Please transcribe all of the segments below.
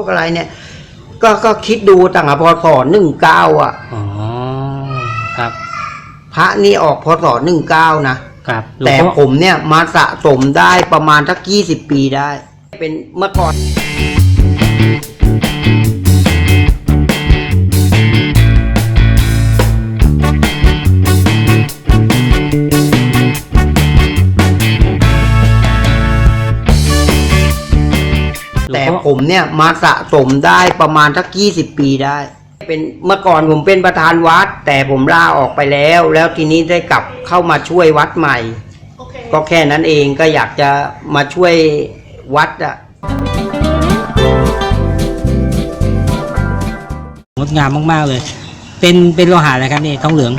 วกอะไรเนี่ย ก็ก็คิดดูตั้งแต่พศหนึ่งเก้าอะอ๋อครับพระนี่ออกพศหนึ่งเก้านะครับหลวงแต่พ่อผมเนี่ยมาสะสมได้ประมาณสักยี่สิบปีได้ เป็นเมื่อก่อน ผมเนี่ยมาสะสมได้ประมาณสักยี่สิบปีได้ เป็นเมื่อก่อนผมเป็นประธานวัด แต่ผมลาออกไปแล้ว แล้วทีนี้ได้กลับเข้ามาช่วยวัดใหม่ ก็แค่นั้นเองก็อยากจะมาช่วยวัดอะงดงามมาก ๆ เลย เป็นเป็นโลหะอะไรครับนี่ทองเหลือง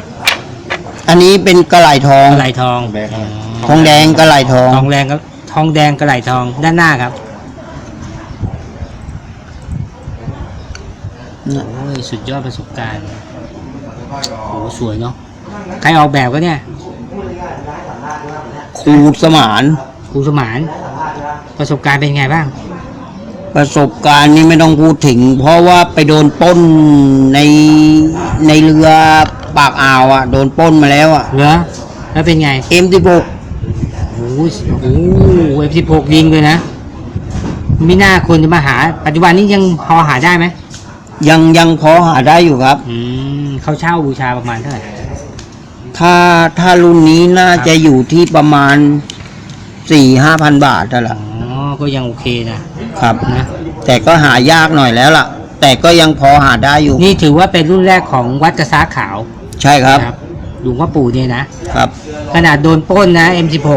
อันนี้เป็นกระไหลทอง กระไหลทองทองแดงกระไหลทอง ทองแดงก็ทองแดงกระไหลทองด้านหน้าครับ โอ้ยสุดยอดประสบการณ์โอ้โหสวยเนาะใครออกแบบก็เนี่ยครูสมานครูสมาน ประสบการณ์เป็นไงบ้าง ประสบการณ์นี้ไม่ต้องพูดถึง เพราะว่าไปโดนปล้นในในเรือปากอ่าวอะ โดนปล้นมาแล้วอะเหรอแล้วเป็นไงเอ็มสิบหกโอ้โหโอ้โหเอฟสิบหกยิงเลยนะไม่น่าคนจะมาหา ปัจจุบันนี้ยังพอหาได้ไหม ยังยังพอหาได้อยู่ครับ อืมเขาเช่าบูชาประมาณเท่าไหร่ ถ้าถ้ารุ่นนี้น่าจะอยู่ที่ประมาณสี่ห้าพันบาทนั่นแหอ๋ละอก็ยังโอเคนะครับ นะ แต่ก็หายากหน่อยแล้วล่ะ แต่ก็ยังพอหาได้อยู่ นี่ถือว่าเป็นรุ่นแรกของวัดกระซ้าขาวใช่ครับนะหลวงพ่อปู่เนี่ยนะ ครับ ขนาดโดนปล้นนะ M16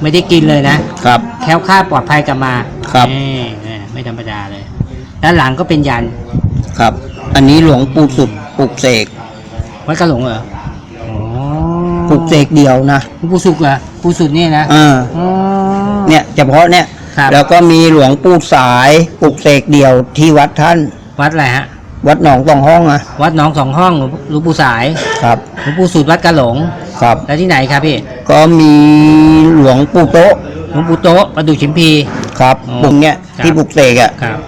ไม่ได้กินเลยนะ ครับ แคล้วคลาดปลอดภัยกลับมาครับ นี่นี่ไม่ธรรมดาเลย ด้านหลังก็เป็นยัน ครับ อันนี้หลวงปู่สุดปลุกเสกวัดกระหลงเหรออ๋อปลุกเสกเดียวนะหลวงปู่สุกเหรอปู่สุดเนี่ยนะอ่าอ๋อ เนี่ยเฉพาะเนี่ย ครับ แล้วก็มีหลวงปู่สายปลุกเสกเดียวที่วัดท่าน วัดอะไรฮะ วัดหนองตองห้องอะวัดหนองสองห้องหลวงหลวงปู่สายครับ หลวงปู่สุดวัดกระหลง ครับ แล้วที่ไหนครับพี่ ก็มีหลวงปู่โต๊ะหลวงปู่โต๊ะประดูชิมพี ครับอ๋อปุ่งเนี่ยครับ ที่ปลุกเสกอะครับ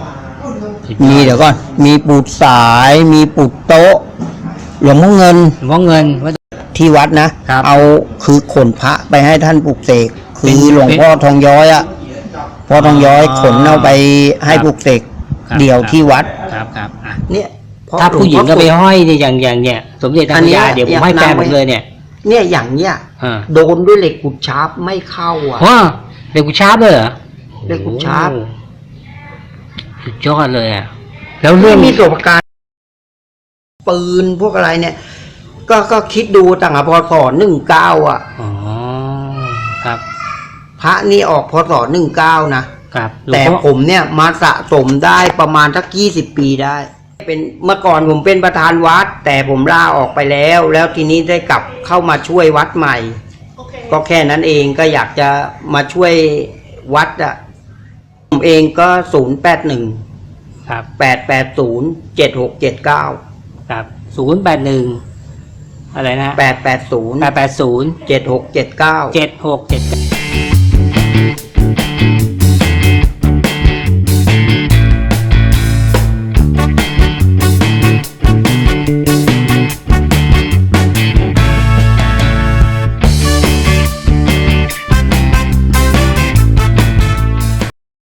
มีเดี๋ยวก่อนมีปูดสาย มีปูดโต๊ะ หลวงพ่อเงิน หลวงพ่อเงินวัดที่วัดนะ ครับ เอาคือขนพระไปให้ท่านปลุกเสกคืเป็อนหลวงพ่อทองย้อยอะพ่อทองย้อยอ๋อขนเอาไปให้ครับปลุกเสกครับเดียวที่วัด ครับครับอะเนี่ยพ่อถ้าผู้หญิงก็ไปลวพ่อ ห้อยเนี่ยอย่างอย่างเนี่ยสมเด็จนางอันพเนี้ยญาเดี๋ยวผมให้แฟนผมเลยเนี่ยเนี่ยอย่างเนี้ยอ่าโดนด้วยเหล็กขุดชาร์ปไม่เข้าอะว้าเด็กกูชาร์ปเลยเหรอเด็กกูชาร์ปโอ้ สุดยอดเลยอะ แล้วเรื่เรื่อองงมีประสบการณ์ปืนพวกอะไรเนี่ย ก็ก็คิดดูตั้งแต่พศหนึ่งเก้าอะ อ๋อครับพระนี่ออกพศหนึ่งเก้านะ ครับหลวงแต่พ่อผมเนี่ยมาสะสมได้ประมาณสักยี่สิบปีได้ เป็นเมื่อก่อนผมเป็นประธานวัด แต่ผมลาออกไปแล้ว แล้วทีนี้ได้กลับเข้ามาช่วยวัดใหม่ ก็แค่นั้นเองก็อยากจะมาช่วยวัดอะผม เองก็ศูนย์แปดหนึ่งครับแปดแปดศูนย์เจ็ดหกเจ็ดเก้าครับศูนย์แปดหนึ่งอะไรนะแปดแปดศูนย์แปดแปดศูนย์เจ็ดหกเจ็ดเก้าเจ็ดหกเจ็ด